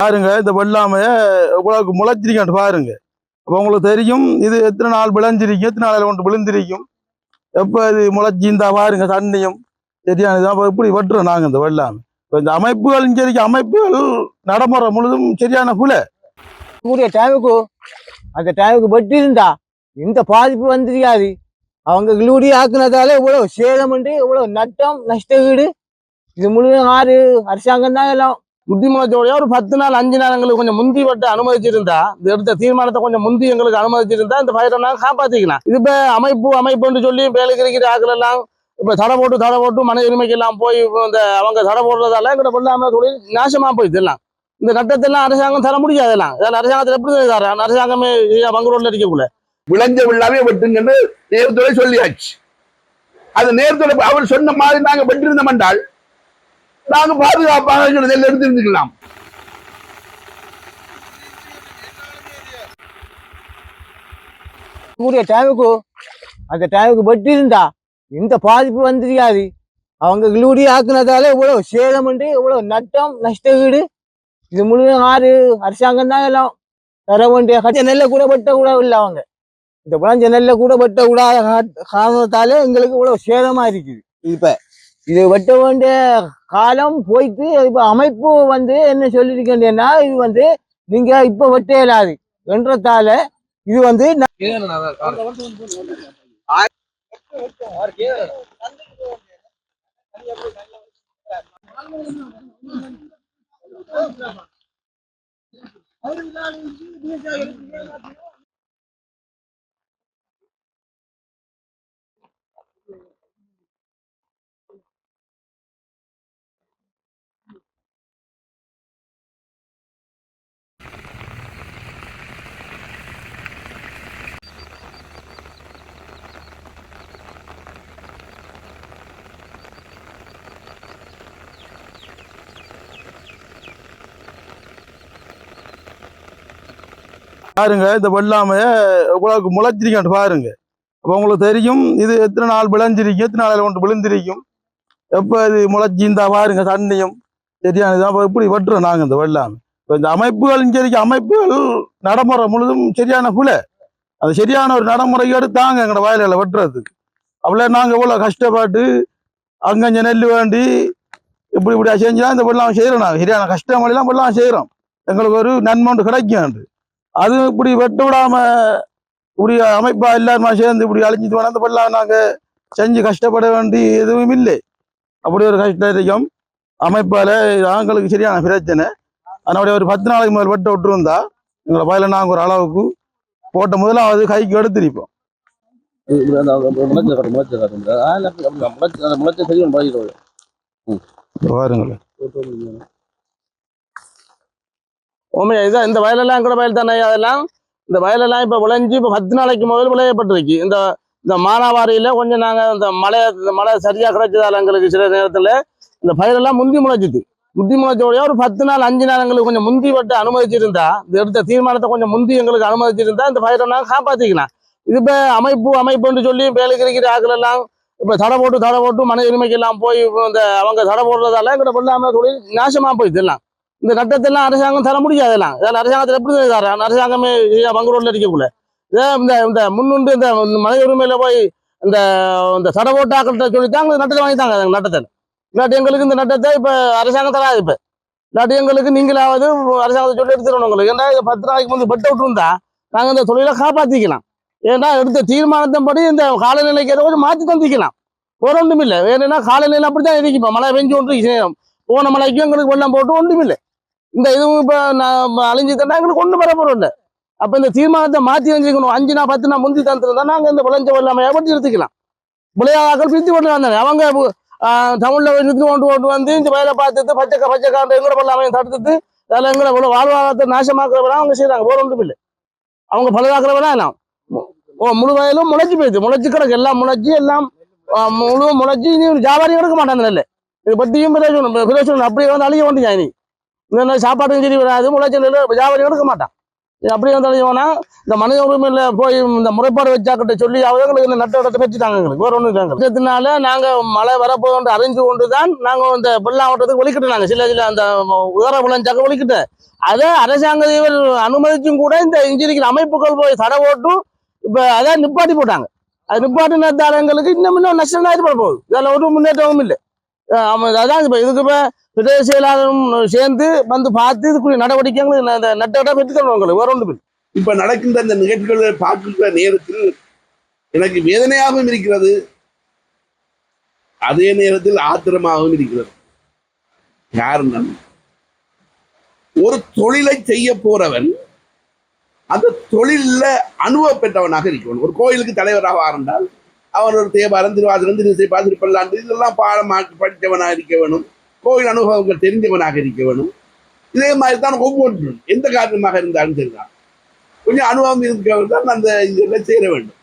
பாருங்க இந்த வெள்ளாமைய உங்களுக்கு முளைச்சிருக்கேன் பாருங்க. அப்போ உங்களுக்கு தெரியும் இது எத்தனை நாள் விளைஞ்சிருக்கும் எத்தனை நாளில் கொண்டு விழுந்திருக்கும். எப்போ இது முளைச்சி இந்த பாருங்க தண்ணியும் சரியான அப்போ இப்படி வெட்டுறோம் நாங்கள் இந்த வெள்ளாமை? இப்போ இந்த அமைப்புகள் சரி அமைப்புகள் நடைமுறை முழுதும் சரியான புல. கூடிய டைமுக்கு அந்த டைமுக்கு வெட்டியிருந்தா இந்த பாதிப்பு வந்துருக்காது. அவங்க கிளூடி ஆக்குனதால இவ்வளவு சேதம் உண்டு இவ்வளவு நட்டம் நஷ்ட வீடு இது முழு ஆறு அரசாங்கம் தான் எல்லாம் புத்திமலத்தோடைய ஒரு பத்து நாள் அஞ்சு நாள் எங்களுக்கு கொஞ்சம் முந்தி வட்டு அனுமதிச்சிருந்தா இந்த எடுத்த தீர்மானத்தை கொஞ்சம் முந்தி எங்களுக்கு அனுமதிச்சிருந்தா இந்த பயிரை நாங்கள் காப்பாத்திக்கலாம் இது இப்போ அமைப்பு அமைப்புன்னு சொல்லி வேலை இருக்கிற ஆட்கள் எல்லாம் இப்ப தடை போட்டு தடை போட்டு மன உரிமைக்கு எல்லாம் போய் இந்த அவங்க தடை போடுறதால எங்களை வெள்ளாமை தொழில் நாசமா போயிடுது இந்த நட்டத்தெல்லாம் அரசாங்கம் தர முடியாது எல்லாம். இதில் அரசாங்கத்தில் எப்படி தர அரசாங்கமே பங்குரோட்ல இருக்கக்குள்ள விளைஞ்ச விழாவே வெட்டுங்கன்னு நேர்துறை சொல்லியாச்சு. அது நேர்துறை அவர் சொன்ன மாதிரி நாங்க வெட்டிருந்தோம் என்றால் நாங்க பாதுகாப்பாக இருந்துக்கலாம். கூடிய டைமுக்கு அந்த டைமுக்கு வெட்டி இருந்தா இந்த பாதிப்பு வந்துருக்காது. அவங்க கிளூடி ஆக்குனதால இவ்வளவு சேதம் உண்டு இவ்வளவு நட்டம் நஷ்ட வீடு இது முழுவதும் ஆறு அரசாங்கம் தான் எல்லாம் தர வேண்டிய நெல்லை கூட வெட்ட கூட இல்லை அவங்க. இந்த விளைஞ்ச நெல்லை கூட வெட்ட கூடாத காரணத்தால எங்களுக்கு இவ்வளவு சேதமா இருக்குது. இப்ப இது வெட்ட வேண்டிய காலம் போயிட்டு இப்போ அமைப்பு வந்து என்ன சொல்லியிருக்கேன்னா இது வந்து நீங்க இப்ப வெட்ட இயலாது என்றதால இது வந்து பாருங்க இந்த வெள்ளாமைய இவ்வளவுக்கு முளைச்சிருக்கான்னு பாருங்க. அப்போ உங்களுக்கு தெரியும் இது எத்தனை நாள் விளைஞ்சிருக்கும் எத்தனை நாளில் கொண்டு விழுந்திருக்கும். எப்போ இது முளைச்சி இந்த பாருங்க தண்ணியும். சரியானது அப்போ இப்படி வெட்டுறோம் நாங்கள் இந்த வெள்ளாமை? இப்போ இந்த அமைப்புகள் சரி அமைப்புகள் நடைமுறை முழுதும் சரியான புல. அது சரியான ஒரு நடைமுறையோடு தாங்க எங்களோட வயலில் வெட்டுறதுக்கு. அவ்வளோ நாங்கள் இவ்வளோ கஷ்டப்பட்டு அங்கஞ்ச நெல் வேண்டி இப்படி இப்படி செஞ்சுனா இந்த வெள்ளாமை செய்கிறோம் நாங்கள் சரியான கஷ்டம் எல்லாம் செய்கிறோம் எங்களுக்கு ஒரு நன்மை ஒன்று கிடைக்கும் அது இப்படி வெட்ட விடாம இப்படி அமைப்பா எல்லாருமா சேர்ந்து இப்படி அழிஞ்சிட்டு வளர்ந்து பண்ணலாம் நாங்க செஞ்சு கஷ்டப்பட வேண்டி எதுவும் இல்லை. அப்படி ஒரு கஷ்டம் அமைப்பால நாங்களுக்கு சரியான பிரச்சனை. அதனுடைய ஒரு பத்து நாளைக்கு முதல் வெட்ட விட்டுருந்தா எங்களை வயல நாங்கள் ஒரு அளவுக்கு போட்ட முதலாவது கைக்கு எடுத்திருப்போம். பாருங்களேன். உண்மையா இதான் இந்த வயலெல்லாம் கூட வயல் தானே அதெல்லாம்? இந்த வயலெல்லாம் இப்போ விளைஞ்சு இப்போ பத்து நாளைக்கு முதல் விளையப்பட்டிருக்கு இந்த இந்த மானாவாரியில கொஞ்சம் நாங்கள் இந்த மழை இந்த மழை சரியாக கிடைச்சதால எங்களுக்கு சில நேரத்தில் இந்த பயிரெல்லாம் முந்தி முளைச்சிது. முந்தி முளைச்சோடைய ஒரு பத்து நாள் அஞ்சு நாள் எங்களுக்கு கொஞ்சம் முந்தி வட்டு அனுமதிச்சிருந்தா இந்த எடுத்த தீர்மானத்தை கொஞ்சம் முந்தி எங்களுக்கு அனுமதிச்சிருந்தா இந்த பயிரை நாங்கள் காப்பாற்றிக்கலாம் இது இப்போ அமைப்பு அமைப்புன்னு சொல்லி வேலைக்கு இருக்கிற ஆக்களெல்லாம் எல்லாம் இப்போ தடை போட்டு தடை போட்டு மன உரிமைக்கு எல்லாம் போய் இந்த அவங்க தடை போடுறதால எங்கள்கிட்ட வெள்ளாமை தொழில் நாசமாக போயிடுது எல்லாம். இந்த நட்டத்தெல்லாம் அரசாங்கம் தர முடியாது எல்லாம். இதெல்லாம் அரசாங்கத்தில் எப்படி தரேன் அரசாங்கமே பங்குரோட்ல இருக்கக்குள்ள இதே இந்த இந்த முன்னுண்டு இந்த மனித உரிமையில போய் இந்த இந்த சட ஓட்டாக்கள்கிட்ட சொல்லித்தாங்க இந்த நட்டத்தை வாங்கித்தாங்க அந்த நட்டத்தை. இல்லாட்டி எங்களுக்கு இந்த நட்டத்தை இப்போ அரசாங்கம் தராது இப்போ. இல்லாட்டி எங்களுக்கு நீங்களாவது அரசாங்கத்தை சொல்லி எடுத்துடணும் உங்களுக்கு. ஏன்னா இது பத்து நாளைக்கு வந்து பட்டு விட்டுருந்தா நாங்கள் இந்த தொழிலை காப்பாற்றிக்கலாம் ஏன்னா எடுத்த தீர்மானத்தின்படி இந்த காலநிலைக்கு ஏதோ கொஞ்சம் மாற்றி தந்திக்கலாம். ஒரு ஒன்றும் இல்லை. வேணும்னா காலநிலை அப்படி தான் இருக்கு. இப்போ மழை பெஞ்சு ஒன்று போன மழைக்கும் எங்களுக்கு வெள்ளம் போட்டு ஒன்றும் இல்லை. இந்த இதுவும் இப்போ நான் அழிஞ்சு தான் எங்களுக்கு ஒன்றும் வர போகிறோம் இல்லை. அப்போ இந்த தீர்மானத்தை மாற்றி வச்சுக்கணும் அஞ்சு நாள் பத்து நாள் முந்தி தந்துருந்தா நாங்கள் இந்த விளைஞ்ச வெள்ளாமை எப்படி எடுத்துக்கலாம் விளையாதாக்கள் பிரித்து கொண்டு வந்தாங்க. அவங்க தமிழில் நிறுத்தி கொண்டு கொண்டு வந்து இந்த வயலை பார்த்துட்டு பச்சைக்கா பச்சைக்காண்ட எங்கட வெள்ளாமையை தடுத்துட்டு அதில் எங்களை இவ்வளோ வாழ்வாதாரத்தை நாசமாக்குறவனா அவங்க செய்கிறாங்க வேற ஒன்றும் இல்லை. அவங்க பழுதாக்குறவனா நான் ஓ முழு வயலும் முளைச்சி போயிடுது. முளைச்சி கிடக்கு. எல்லாம் முளைச்சி எல்லாம் முழு முளைச்சி இனி ஒரு வியாபாரி எடுக்க மாட்டாங்க நெல் இது பற்றியும் பிரயோஜனம் பிரயோஜனம். அப்படியே வந்து அழிய வேண்டிய இனி? இந்த சாப்பாட்டுக்கும் சரி வராது முளைச்ச வியாபாரம் எடுக்க மாட்டான். அப்படி வந்தாலும் வந்து இந்த மனித உரிமையில போய் இந்த முறைப்பாடு வச்சாக்கிட்ட சொல்லி அவங்க எங்களுக்கு இந்த நட்ட இடத்தை வச்சுட்டாங்க எங்களுக்கு. வேற ஒன்றும் இருக்காங்க இதனால நாங்கள் மழை வரப்போகுது அறிஞ்சு கொண்டு தான் நாங்கள் இந்த வெள்ளாவட்டத்துக்கு ஒழிக்கிட்டு நாங்கள் சில சில அந்த உயர விளைஞ்சாக்க ஒழிக்கிட்டு அதை அரசாங்க அனுமதிச்சும் கூட இந்த இன்ஜினிக்கிற அமைப்புகள் போய் தடை போட்டும் இப்போ அதான் நிப்பாட்டி போட்டாங்க. அது நிப்பாட்டினத்தால எங்களுக்கு இன்னும் இன்னும் நஷ்டம் தான் ஏற்பட போகுது. இதில் ஒரு முன்னேற்றமும் இல்லை. அதான் இப்போ இதுக்கு பிரதேச செயலாளரும் சேர்ந்து வந்து பார்த்து இதுக்குரிய நடவடிக்கைகள் நட்டவட்டாக பெற்று தருவாங்க உங்களுக்கு வேற ஒன்று இப்ப நடக்கின்ற இந்த நிகழ்ச்சிகளை பார்க்கின்ற நேரத்தில் எனக்கு வேதனையாகவும் இருக்கிறது. அதே நேரத்தில் ஆத்திரமாகவும் இருக்கிறது. காரணம் ஒரு தொழிலை செய்ய போறவன் அந்த தொழில்ல அனுபவ பெற்றவனாக இருக்கணும். ஒரு கோயிலுக்கு தலைவராக இருந்தால் அவன் ஒரு தேவாரம் திருவாதிரம் திருசைப்பா திருப்பல்லாண்டு இதெல்லாம் பாடமாக்கி படித்தவனாக இருக்க வேணும். கோயில் அனுபவங்கள் தெரிஞ்சவனாக இருக்க வேணும். இதே மாதிரி தான் ஒவ்வொன்றும் எந்த காரணமாக இருந்தாலும் சரிதான். கொஞ்சம் அனுபவம் இருக்கிறவர் தான் அந்த இதெல்லாம் சேர வேண்டும்.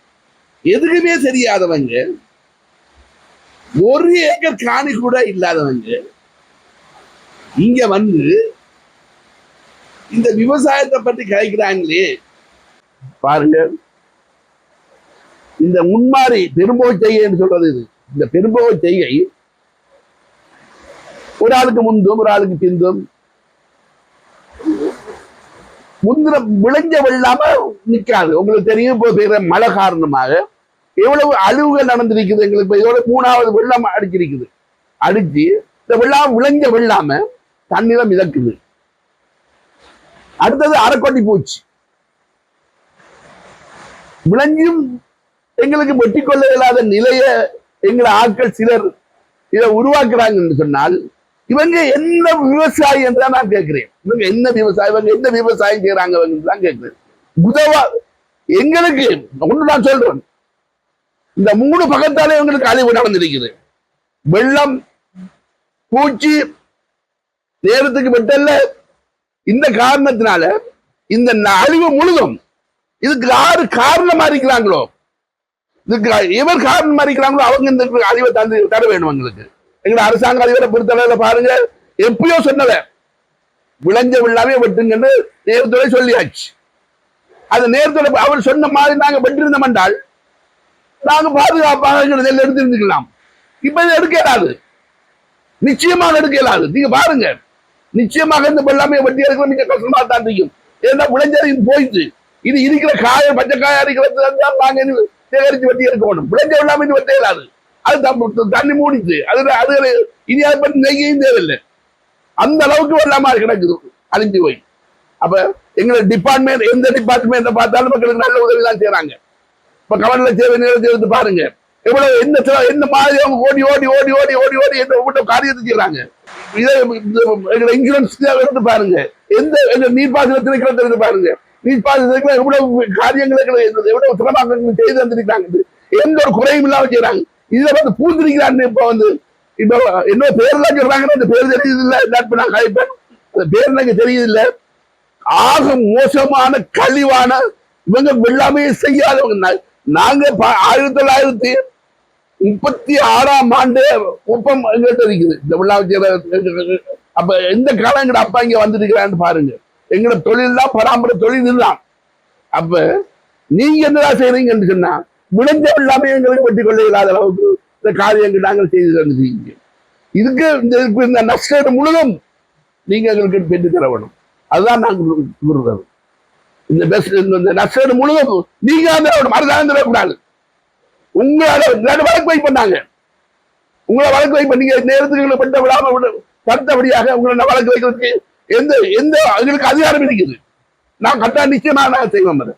எதுக்குமே தெரியாதவங்க ஒரு ஏக்கர் காணி கூட இல்லாதவங்க இங்க வந்து இந்த விவசாயத்தை பற்றி கலைக்கிறாங்களே. பாருங்க. இந்த முன்மாறி பெரும்போக செய்கைன்னு சொல்றது இது. இந்த பெரும்போ செய்கை ஒரு ஆளுக்கு முந்தும் ஒரு ஆளுக்கு பிந்தும். முந்திர விளைஞ்ச வெள்ளாம நிக்காது உங்களுக்கு தெரியும் இப்போ பெய்கிற மழை காரணமாக எவ்வளவு அழிவுகள் நடந்திருக்குது எங்களுக்கு. இப்போ இதோட மூணாவது வெள்ளம் அடிச்சிருக்குது. அடிச்சு இந்த வெள்ளாம விளைஞ்ச வெள்ளாம தண்ணீர மிதக்குது. அடுத்தது அரைக்கொட்டி பூச்சி. விளைஞ்சும் எங்களுக்கு வெட்டி கொள்ள இயலாத நிலைய எங்களை ஆட்கள் சிலர் இதை உருவாக்குறாங்கன்னு சொன்னால் இவங்க என்ன விவசாயி என்றா நான் கேட்கிறேன். இவங்க என்ன விவசாயம் இவங்க என்ன விவசாயம் செய்யறாங்க தான் கேட்கிறேன். உதவா எங்களுக்கு ஒன்று நான் சொல்றேன். இந்த மூணு பக்கத்தாலே எங்களுக்கு அழிவு நடந்திருக்குது வெள்ளம் பூச்சி நேரத்துக்கு வெட்டல்ல இந்த காரணத்தினால இந்த அழிவு முழுதும் இதுக்கு யாரு காரணமா இருக்கிறாங்களோ இவர் எவர் மறிக்கிறாங்களோ அவங்க இந்த அறிவை தந்து தர வேணும் எங்களுக்கு. எங்க அரசாங்க அதிபரை பொறுத்தளவில் பாருங்க எப்பயோ சொன்னவ விளைஞ்ச விழாவே வெட்டுங்கன்னு நேரத்துறை சொல்லியாச்சு. அது நேரத்துறை அவர் சொன்ன மாதிரி நாங்க வெட்டிருந்தோம் என்றால் நாங்க பாதுகாப்பாக எங்களை நெல் எடுத்திருந்துக்கலாம் இப்ப இது எடுக்க இயலாது. நிச்சயமாக எடுக்க இயலாது. நீங்க பாருங்க நிச்சயமாக இந்த வெள்ளாமையை வெட்டி எடுக்கிற மிக கஷ்டமா தான் இருக்கும் ஏன்னா விளைஞ்சது இது போயிட்டு இது இருக்கிற காய பச்சை காயா இருக்கிறது தான் நாங்க இது சேகரிச்சு வெட்டி எடுக்க விளைஞ்ச வெள்ளாமை இது வட்டி இல்லாது அது தண்ணி மூடிச்சு அது அது இனி அதை பற்றி நெய்யும் தேவையில்லை அந்த அளவுக்கு வெள்ளாம கிடக்குது அழிஞ்சு போய் அப்ப எங்களை டிபார்ட்மெண்ட் எந்த டிபார்ட்மெண்ட் பார்த்தாலும் மக்களுக்கு நல்ல உதவி தான் செய்யறாங்க இப்ப கவர்ல சேவை நேரத்தை எடுத்து பாருங்க எவ்வளவு என்ன என்ன மாதிரி அவங்க ஓடி ஓடி ஓடி ஓடி ஓடி ஓடி என்ன ஒவ்வொரு காரியத்தை செய்யறாங்க இதை எங்களை இன்சூரன்ஸ் எடுத்து பாருங்க எந்த எங்க நீர்ப்பாசன திணைக்களத்தை எடுத்து பாருங்க நீர்ப்பாசன எவ்வளவு காரியங்களை எங்களுக்கு எவ்வளவு சிரமங்கள் செய்து தந்திருக்காங்க எந்த ஒரு குறையும் இல்லாமல் செய்யறாங்க இதுல வந்து பூந்திருக்கிறான்னு இப்ப வந்து இப்ப என்ன பேர்லாம் சொல்றாங்கன்னா அந்த பேர் தெரியுது இல்ல இப்ப நான் கழிப்பேன் அந்த பேர் எனக்கு தெரியுது ஆக மோசமான கழிவான இவங்க எல்லாமே செய்யாதவங்க. நாங்க ப- ஆயிரத்தி தொள்ளாயிரத்தி முப்பத்தி ஆறாம் ஆண்டு ஒப்பம் எங்கள்கிட்ட இருக்குது. இந்த வெள்ளாமை அப்ப எந்த காலம் எங்கட அப்பா இங்க வந்திருக்கிறான்னு பாருங்க. எங்களோட தொழில் தான் பராமரி தொழில் இதுதான் அப்ப நீங்க என்னதான் செய்யறீங்கன்னு சொன்னா விளைஞ்ச எல்லாமே எங்களுக்கு வெட்டி கொள்ள இல்லாத அளவுக்கு இந்த காரியங்கள் நாங்கள் செய்து தந்துருக்கீங்க இதுக்கு இந்த இதுக்கு நஷ்டம் முழுதும் நீங்க எங்களுக்கு பெற்று தர வேணும் அதுதான் நாங்கள் கூறுறது இந்த பெஸ்ட் இந்த நஷ்டம் முழுதும் நீங்க அந்த மறுதான் தரக்கூடாது உங்களால ரெண்டு வழக்கு வை பண்ணாங்க. உங்களை வழக்கு வை பண்ணீங்க நேரத்துக்கு எங்களை பெற்ற விடாம விட தடுத்தபடியாக உங்களை வழக்கு வைக்கிறதுக்கு எந்த எந்த எங்களுக்கு அதிகாரம் இருக்குது நான் கட்டா நிச்சயமா நான் செய்வேன் அதை